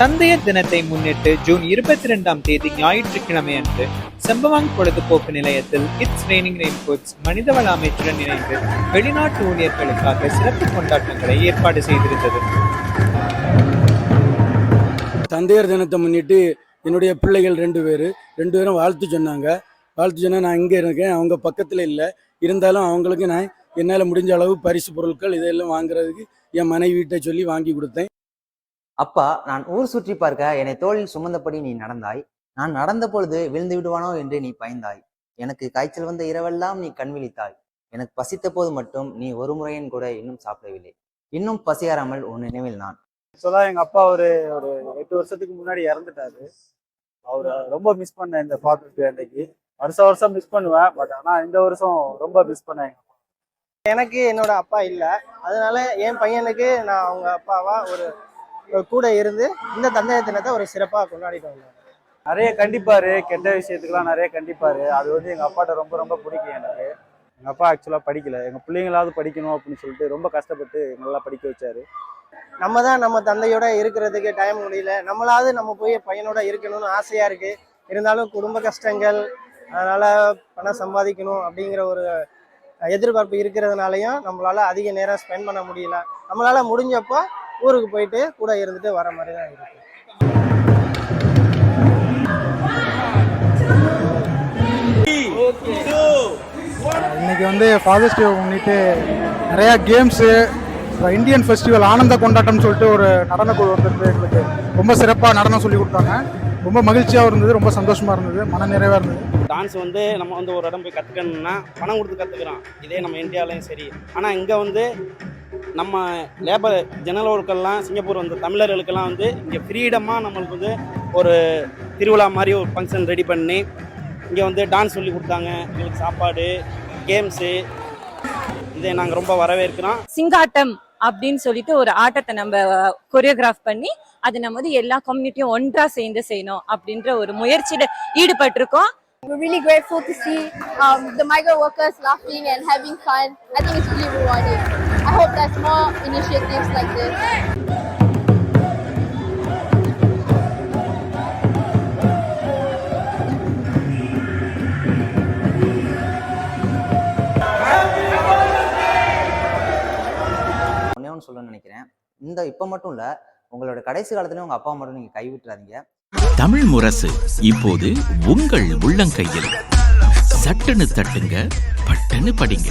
தந்தையர் தினத்தை முன்னிட்டு ஜூன் இருபத்தி ரெண்டாம் தேதி ஞாயிற்றுக்கிழமை அன்று செம்பவாங் பொழுதுபோக்கு நிலையத்தில் இட்ஸ் ரெய்னிங் ரெயின்போர்ட்ஸ் மனிதவள அமைச்சுடன் இணைந்து வெளிநாட்டு ஊழியர்களுக்காக சிறப்பு கொண்டாட்டங்களை ஏற்பாடு செய்திருந்தது. தந்தையர் தினத்தை முன்னிட்டு என்னுடைய பிள்ளைகள் ரெண்டு பேர் ரெண்டு பேரும் வாழ்த்து சொன்னாங்க. வாழ்த்து சொன்னால் நான் இங்கே இருக்கேன் அவங்க பக்கத்தில் இல்லை. இருந்தாலும் அவங்களுக்கு நான் என்னால் முடிஞ்ச அளவு பரிசு பொருட்கள் இதெல்லாம் வாங்குறதுக்கு என் மனைவிட்ட சொல்லி வாங்கி கொடுத்தேன். அப்பா நான் ஊர் சுற்றி பார்க்க என்னை தோளில் சுமந்தபடி நீ நடந்தாய். நான் நடந்த பொழுது விழுந்து விடுவானோ என்று நீ பயந்தாய். எனக்கு காய்ச்சல் வந்த இரவெல்லாம் நீ கண் விழித்தாய் எனக்கு பசித்த போது மட்டும் நீ ஒரு முறையின் கூட இன்னும் சாப்பிடவில்லை. இன்னும் பசியாராமல் உன் நினைவில் நான். ஆக்சுவலா எங்க அப்பா ஒரு ஒரு எட்டு வருஷத்துக்கு முன்னாடி இறந்துட்டாரு. அவரை ரொம்ப மிஸ் பண்ணேன் இந்த ஃபாதர்ஸ் டே அன்னைக்கு. வருஷம் வருஷம் மிஸ் பண்ணுவேன் பட் ஆனா இந்த வருஷம் ரொம்ப மிஸ் பண்ணேன் எங்க அப்பா. எனக்கு என்னோட அப்பா இல்லை. அதனால என் பையனுக்கு நான் அவங்க அப்பாவா ஒரு கூட இருந்து இந்த தந்தையர் தினத்தை ஒரு சிறப்பாக கொண்டாடிட்டு வந்தேன் நிறைய கண்டிப்பாரு. கெட்ட விஷயத்துக்குலாம் நிறைய கண்டிப்பாரு. அது வந்து எங்க அப்பாட்ட ரொம்ப ரொம்ப பிடிக்கும் எனக்கு. எங்க அப்பா ஆக்சுவலா படிக்கல. எங்க பிள்ளைங்களாவது படிக்கணும் அப்படின்னு சொல்லிட்டு ரொம்ப கஷ்டப்பட்டு நல்லா படிக்க வச்சாரு. நம்ம தான் நம்ம தந்தையோட இருக்கிறதுக்கு டைம் முடியல. நம்மளாவது நம்ம போய் பையனோட இருக்கணும்னு ஆசையா இருக்கு. இருந்தாலும் குடும்ப கஷ்டங்கள் அதனால பணம் சம்பாதிக்கணும் அப்படிங்கிற ஒரு எதிர்பார்ப்பு இருக்கிறதுனாலயும் நம்மளால அதிக நேரம் ஸ்பெண்ட் பண்ண முடியல. நம்மளால முடிஞ்சப்போ ஊருக்கு போயிட்டு கூட இருந்துட்டு வர மாதிரி தான் இருக்கு. இன்னைக்கு வந்து ஃபாதர்ஸ் டே முன்னிட்டு நிறையா கேம்ஸு இந்தியன் ஃபெஸ்டிவல் ஆனந்த கொண்டாட்டம்னு சொல்லிட்டு ஒரு நடன குழு வந்திருந்து எங்களுக்கு ரொம்ப சிறப்பாக நடனம் சொல்லி கொடுத்தாங்க. ரொம்ப மகிழ்ச்சியாகவும் இருந்தது ரொம்ப சந்தோஷமாக இருந்தது மன நிறைவாக இருந்தது. டான்ஸ் வந்து நம்ம வந்து ஒரு இடம் போய் கற்றுக்கணும்னா பணம் கொடுத்து கற்றுக்குறோம் இதே நம்ம இந்தியாவிலையும் சரி. ஆனால் இங்கே வந்து நம்ம லேபர் ஜெனரல் ஒர்க்கெல்லாம் சிங்கப்பூர் வந்து தமிழர்களுக்கெல்லாம் வந்து இங்கே ஃப்ரீடமாக நம்மளுக்கு வந்து ஒரு திருவிழா மாதிரி ஒரு ஃபங்க்ஷன் ரெடி பண்ணி இங்கே வந்து டான்ஸ் சொல்லி கொடுத்தாங்க எங்களுக்கு சாப்பாடு கேம்ஸு இதை நாங்கள் ரொம்ப வரவேற்கிறோம் சிங்காட்டம் அப்படின்னு சொல்லிட்டு ஒரு ஆட்டத்தை நம்ம கொரியோகிராஃப் பண்ணி அது நம்ம வந்து எல்லா கம்யூனிட்டியும் ஒன்றா சேர்ந்து செய்யணும் அப்படின்ற ஒரு முயற்சியில ஈடுபட்டிருக்கோம் We're really grateful to see um, the migrant workers laughing and having fun. I think it's really rewarding. I hope there's more initiatives like this. சொல்லணும்னு நினைக்கிறேன். இந்த இப்போ மட்டும் இல்லை உங்களோட கடைசி காலத்துலேயும் உங்கள் அப்பா மட்டும் நீங்கள் கைவிட்டுறாதீங்க. தமிழ் முரசு இப்போது உங்கள் உள்ளங்கையில். சட்டுன்னு தட்டுங்க பட்டுன்னு படிங்க.